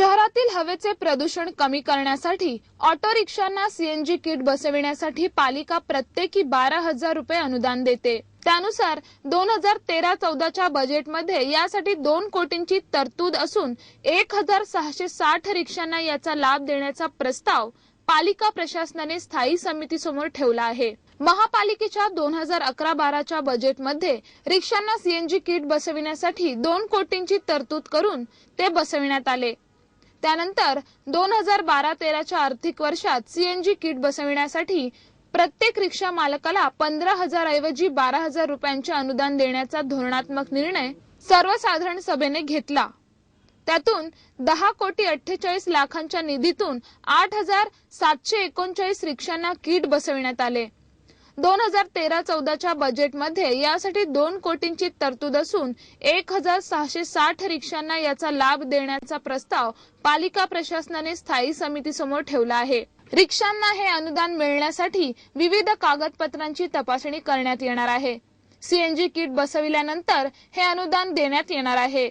शहरातील हवेचे प्रदूषण कमी करण्यासाठी ऑटो रिक्षांना सीएनजी किट बसविण्यासाठी पालिका प्रत्येकी बारा हजार रुपये अनुदान देते. त्यानुसार दोन हजार तेरा चौदाच्या बजेटमध्ये यासाठी दोन कोटींची तरतूद असून एक हजार सहाशे साठ रिक्षांना याचा लाभ देण्याचा प्रस्ताव पालिका प्रशासनाने स्थायी समितीसमोर ठेवला आहे. महापालिकेच्या दोन हजार अकरा बाराच्या बजेटमध्ये रिक्षांना सीएनजी किट बसविण्यासाठी दोन कोटींची तरतूद करून ते बसविण्यात आले. त्यानंतर दोन हजार बारा तेराच्या आर्थिक वर्षात सीएनजी किट बसविण्यासाठी प्रत्येक रिक्षा मालकाला पंधरा हजार ऐवजी बारा हजार रुपयांचे अनुदान देण्याचा धोरणात्मक निर्णय सर्वसाधारण सभेने घेतला. त्यातून दहा कोटी अठ्ठेचाळीस लाखांच्या निधीतून आठ हजार सातशे एकोणचाळीस रिक्षांना किट बसविण्यात आले. दोन हजार तेरा चौदाच्या बजेटमध्ये यासाठी दोन कोटींची तरतूद असून एक हजार सहाशे साठ रिक्षांना याचा लाभ देण्याचा प्रस्ताव पालिका प्रशासनाने स्थायी समितीसमोर ठेवला आहे. रिक्षांना हे अनुदान मिळण्यासाठी विविध कागदपत्रांची तपासणी करण्यात येणार आहे. सीएनजी किट बसविल्यानंतर हे अनुदान देण्यात येणार आहे.